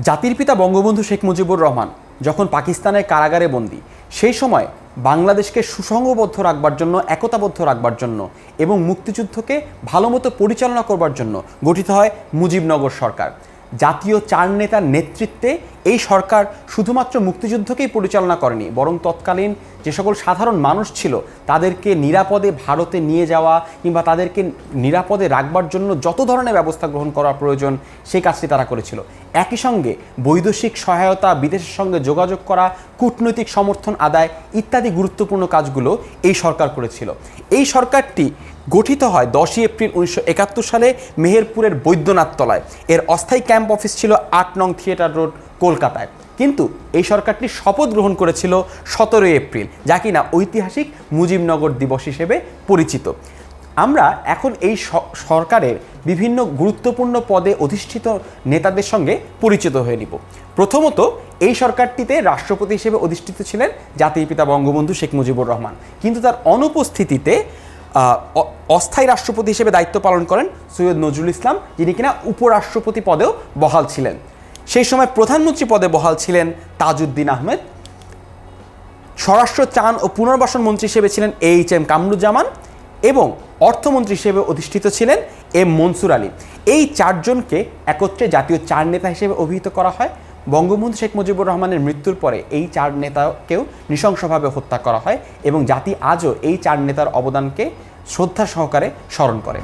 জাতির পিতা বঙ্গবন্ধু শেখ মুজিবুর রহমান যখন পাকিস্তানের কারাগারে বন্দী, সেই সময় বাংলাদেশকে সুসংবদ্ধ রাখবার জন্য, একতাবদ্ধ রাখবার জন্য এবং মুক্তিযুদ্ধকে ভালোমতো পরিচালনা করবার জন্য গঠিত হয় মুজিবনগর সরকার। জাতীয় চার নেতার নেতৃত্বে এই সরকার শুধুমাত্র মুক্তিযুদ্ধকেই পরিচালনা করেনি, বরং তৎকালীন যে সকল সাধারণ মানুষ ছিল, তাদেরকে নিরাপদে ভারতে নিয়ে যাওয়া কিংবা তাদেরকে নিরাপদে রাখবার জন্য যত ধরনের ব্যবস্থা গ্রহণ করা প্রয়োজন, সেই কাজটি তারা করেছিল। একই সঙ্গে বৈদেশিক সহায়তা, বিদেশের সঙ্গে যোগাযোগ করা, কূটনৈতিক সমর্থন আদায় ইত্যাদি গুরুত্বপূর্ণ কাজগুলো এই সরকার করেছিল। এই সরকারটি গঠিত হয় দশই এপ্রিল উনিশশো একাত্তর সালে মেহেরপুরের বৈদ্যনাথ তলায়। এর অস্থায়ী ক্যাম্প অফিস ছিল আট নং থিয়েটার রোড, কলকাতায়। কিন্তু এই সরকারটি শপথ গ্রহণ করেছিল সতেরোই এপ্রিল, যা কিনা ঐতিহাসিক মুজিবনগর দিবস হিসেবে পরিচিত। আমরা এখন এই সরকারের বিভিন্ন গুরুত্বপূর্ণ পদে অধিষ্ঠিত নেতাদের সঙ্গে পরিচিত হয়ে নিব। প্রথমত, এই সরকারটিতে রাষ্ট্রপতি হিসেবে অধিষ্ঠিত ছিলেন জাতির পিতা বঙ্গবন্ধু শেখ মুজিবুর রহমান। কিন্তু তার অনুপস্থিতিতে অস্থায়ী রাষ্ট্রপতি হিসেবে দায়িত্ব পালন করেন সৈয়দ নজরুল ইসলাম, যিনি কিনা উপরাষ্ট্রপতি পদেও বহাল ছিলেন। সেই সময় প্রধানমন্ত্রী পদে বহাল ছিলেন তাজউদ্দিন আহমেদ। স্বরাষ্ট্র ত্রাণ ও পুনর্বাসন মন্ত্রী হিসেবে ছিলেন এইচ এম কামরুজ্জামান এবং অর্থমন্ত্রী হিসেবে অধিষ্ঠিত ছিলেন এম মনসুর আলী। এই চারজনকে একত্রে জাতীয় চার নেতা হিসেবে অভিহিত করা হয়। বঙ্গবন্ধু শেখ মুজিবুর রহমানের মৃত্যুর পরে এই চার নেতাকেও নৃশংসভাবে হত্যা করা হয় এবং জাতি আজও এই চার নেতার অবদানকে শ্রদ্ধা সহকারে স্মরণ করে।